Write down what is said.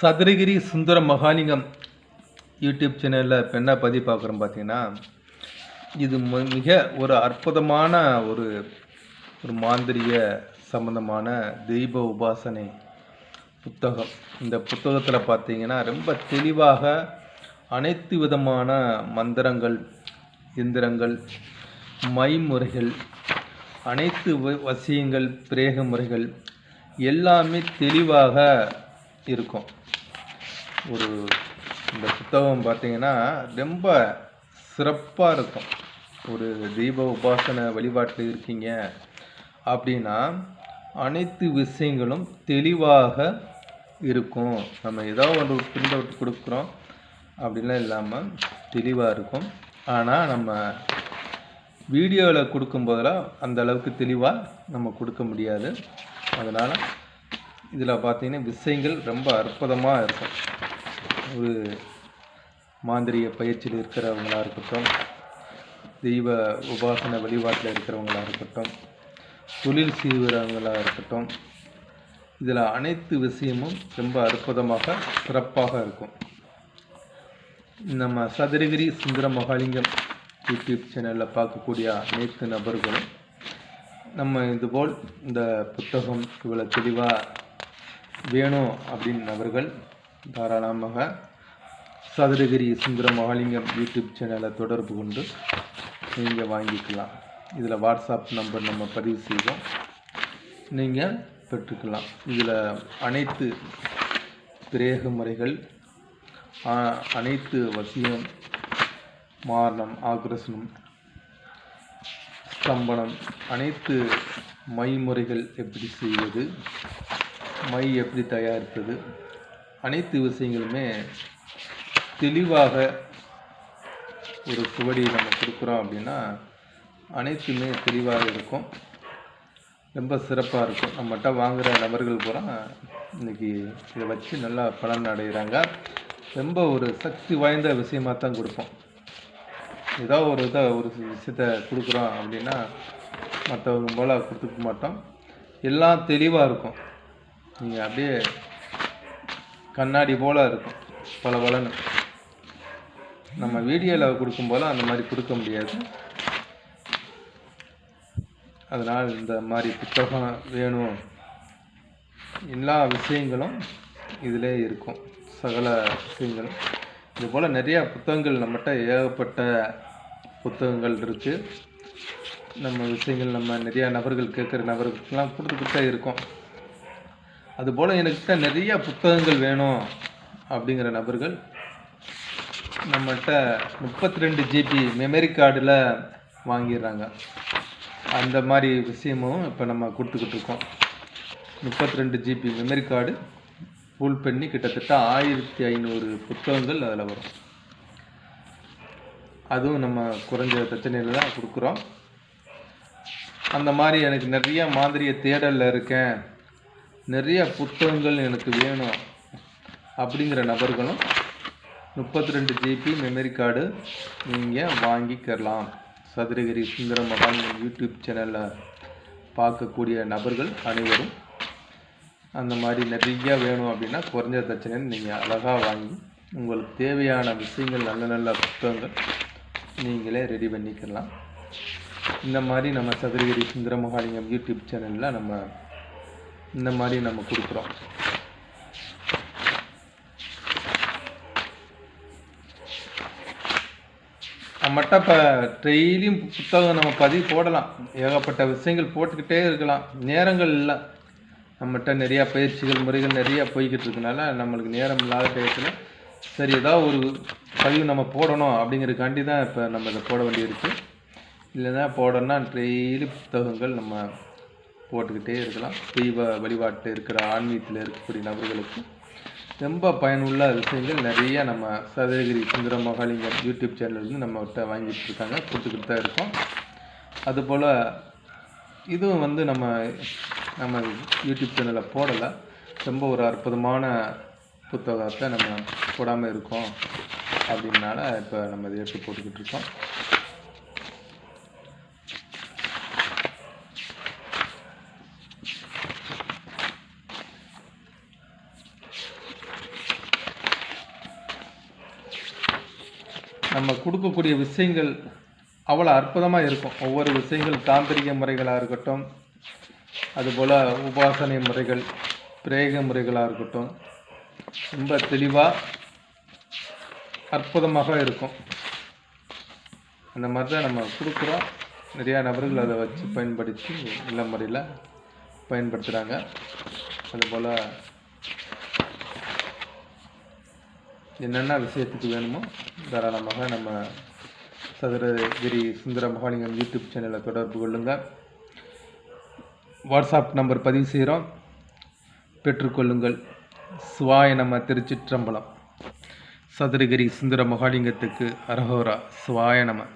சதுரகிரி சுந்தர Mahalingam YouTube சேனலில் இப்போ என்ன பதிவு பார்க்குறோம் பார்த்தீங்கன்னா இது மிக ஒரு அற்புதமான ஒரு ஒரு மாந்திரிய சம்பந்தமான தெய்வ உபாசனை புத்தகம். இந்த புத்தகத்தில் பார்த்தீங்கன்னா ரொம்ப தெளிவாக அனைத்து விதமான மந்திரங்கள் எந்திரங்கள் மைமுறைகள் அனைத்து வ- வசியங்கள் பிரேக முறைகள் எல்லாமே தெளிவாக இருக்கும். ஒரு இந்த புத்தகம் பார்த்தீங்கன்னா ரொம்ப சிறப்பாக இருக்கும். ஒரு தெய்வ உபாசனை வழிபாட்டில் இருக்கீங்க அப்படின்னா அனைத்து விஷயங்களும் தெளிவாக இருக்கும். நம்ம ஏதோ ஒரு பிரிண்ட் அவுட் கொடுக்குறோம் அப்படின்லாம் இல்லாமல் தெளிவாக இருக்கும். ஆனால் நம்ம வீடியோவில் கொடுக்கும்போதெல்லாம் அந்த அளவுக்கு தெளிவாக நம்ம கொடுக்க முடியாது. அதனால் இதில் பார்த்தீங்கன்னா விஷயங்கள் ரொம்ப அற்புதமாக இருக்கும். ஒரு மாந்திரிய பயிற்சியில் இருக்கிறவங்களாக இருக்கட்டும் தெய்வ உபாசன வழிபாட்டில் இருக்கிறவங்களாக இருக்கட்டும் தொழில் செய்கிறவங்களா இருக்கட்டும் இதில் அனைத்து விஷயமும் ரொம்ப அற்புதமாக சிறப்பாக இருக்கும். நம்ம சதுரகிரி சுந்தர மகாலிங்கம் யூடியூப் சேனலில் பார்க்கக்கூடிய அனைத்து நபர்களும் நம்ம இதுபோல் இந்த புத்தகம் இவ்வளோ தெளிவாக வேணும் அப்படின்னு நபர்கள் தாராளமாக சதுரகிரி சுந்தர மகாலிங்கம் யூடியூப் சேனலை தொடர்பு கொண்டு நீங்கள் வாங்கிக்கலாம். இதில் வாட்ஸ்அப் நம்பர் நம்ம பதிவு செய்வோம். நீங்கள் பெற்றுக்கலாம். இதில் அனைத்து பிரேக முறைகள் அனைத்து வசியம் மாரணம் ஆக்ரசனம் ஸ்தம்பனம் அனைத்து மை முறைகள் எப்படி செய்வது மை எப்படி தயாரிப்பது அனைத்து விஷயங்களுமே தெளிவாக ஒரு சுவடி நம்ம கொடுக்குறோம் அப்படின்னா அனைத்துமே தெளிவாக இருக்கும். ரொம்ப சிறப்பாக இருக்கும். நம்மகிட்ட வாங்குகிற நபர்கள் பூரா இன்னைக்கு இதை வச்சு நல்லா பலன் அடைகிறாங்க. ரொம்ப ஒரு சக்தி வாய்ந்த விஷயமாக தான் கொடுப்போம். ஏதோ ஒரு இதை ஒரு விஷயத்த கொடுக்குறோம் அப்படின்னா மற்றவங்க போல் கொடுத்துக்க மாட்டோம். எல்லாம் தெளிவாக இருக்கும். நீங்கள் அப்படியே கண்ணாடி போல் இருக்கும். பல பலன்னு நம்ம வீடியோவில் கொடுக்கும்போது அந்த மாதிரி கொடுக்க முடியாது. அதனால் இந்த மாதிரி புத்தகம் வேணும். எல்லா விஷயங்களும் இதிலே இருக்கும். சகல விஷயங்களும். இது போல் நிறையா புத்தகங்கள் நம்மகிட்ட ஏகப்பட்ட புத்தகங்கள் இருக்குது நம்ம விஷயங்கள் நம்ம நிறையா நபர்கள் கேட்குற நபர்களுக்கெல்லாம் கொடுத்துக்கிட்டே இருக்கோம். அதுபோல் எனக்கிட்ட நிறைய புத்தகங்கள் வேணும் அப்படிங்கிற நபர்கள் நம்மகிட்ட முப்பத்தி ரெண்டு ஜிபி மெமரி கார்டில் வாங்கிடுறாங்க. அந்த மாதிரி விஷயமும் இப்போ நம்ம கொடுத்துக்கிட்டு இருக்கோம். முப்பத்தி ரெண்டு ஜிபி மெமரி கார்டு ஃபுல் பண்ணி கிட்டத்தட்ட ஆயிரத்தி ஐநூறு புத்தகங்கள் அதில் வரும். அதுவும் நம்ம குறைஞ்ச பிரச்சனையில் தான் கொடுக்குறோம். அந்த மாதிரி எனக்கு நிறைய மாதிரியை தேடலில் இருக்கேன். நிறைய புத்தகங்கள் எனக்கு வேணும் அப்படிங்கிற நபர்களும் முப்பத்தி ரெண்டு ஜிபி மெமரி கார்டு நீங்கள் வாங்கிக்கலாம். சதுரகிரி சுந்தர மகான் யூடியூப் சேனலில் பார்க்கக்கூடிய நபர்கள் அனைவரும் அந்த மாதிரி நிறைய வேணும் அப்படின்னா குறைஞ்ச தச்சனைன்னு நீங்கள் அழகாக வாங்கி உங்களுக்கு தேவையான விஷயங்கள் நல்ல நல்ல புத்தகங்கள் நீங்களே ரெடி பண்ணிக்கலாம். இந்த மாதிரி நம்ம சதுரகிரி சுந்தர மகாலிங்கம் யூடியூப் சேனலில் நம்ம இந்த மாதிரி நம்ம கொடுக்குறோம். நம்மகிட்ட இப்போ டெய்லியும் புத்தகம் நம்ம பதிவு போடலாம். ஏகப்பட்ட விஷயங்கள் போட்டுக்கிட்டே இருக்கலாம். நேரங்கள் இல்லை. நம்மகிட்ட நிறையா பயிற்சிகள் முறைகள் நிறையா போய்கிட்டு இருக்கனால நம்மளுக்கு நேரம் இல்லாத டயத்தில் சரி ஏதாவது ஒரு பதிவு நம்ம போடணும் அப்படிங்கிறதுக்காண்டி தான் இப்போ நம்ம இதை போட வேண்டியிருக்கு இல்லைன்னா போடணும்னா டெய்லி புத்தகங்கள் நம்ம போட்டுக்கிட்டே இருக்கலாம். தெய்வ வழிபாட்டில் இருக்கிற ஆன்மீகத்தில் இருக்கக்கூடிய நபர்களுக்கு ரொம்ப பயனுள்ள விஷயங்கள். நிறைய நம்ம சதகிரி சுந்தர மகாலிங்கம் யூடியூப் சேனல்லேருந்து நம்மகிட்ட வாங்கிட்டு இருக்காங்க. கொடுத்துக்கிட்டு தான் இருக்கோம். அதுபோல் இதுவும் வந்து நம்ம நம்ம யூடியூப் சேனலில் போடலை. ரொம்ப ஒரு அற்புதமான புத்தகத்தை நம்ம போடாமல் இருக்கோம். அப்படின்னால இப்போ நம்ம இதை எடுத்து போட்டுக்கிட்டு இருக்கோம். நம்ம கொடுக்கக்கூடிய விஷயங்கள் அவ்வளோ அற்புதமாக இருக்கும். ஒவ்வொரு விஷயங்கள் தாந்திரிக முறைகளாக இருக்கட்டும் அதுபோல் உபாசனை முறைகள் பிரேக முறைகளாக இருக்கட்டும் ரொம்ப தெளிவாக அற்புதமாக இருக்கும். அந்த மாதிரி தான் நம்ம கொடுக்குறோம். நிறையா நபர்கள் அதை வச்சு பயன்படுத்தி நல்ல முறையில் பயன்படுத்துகிறாங்க அதுபோல் என்னென்ன விஷயத்துக்கு வேணுமோ தாராளமாக நம்ம சதுரகிரி சுந்தர மகாலிங்கம் யூடியூப் சேனலை தொடர்பு கொள்ளுங்கள் வாட்ஸ்அப் நம்பர் பதிவு செய்கிறோம். பெற்றுக்கொள்ளுங்கள். சுவாய நம்ம திருச்சிற்றம்பலம். சதுரகிரி சுந்தர மகாலிங்கத்துக்கு அரஹோரா சுவாய நம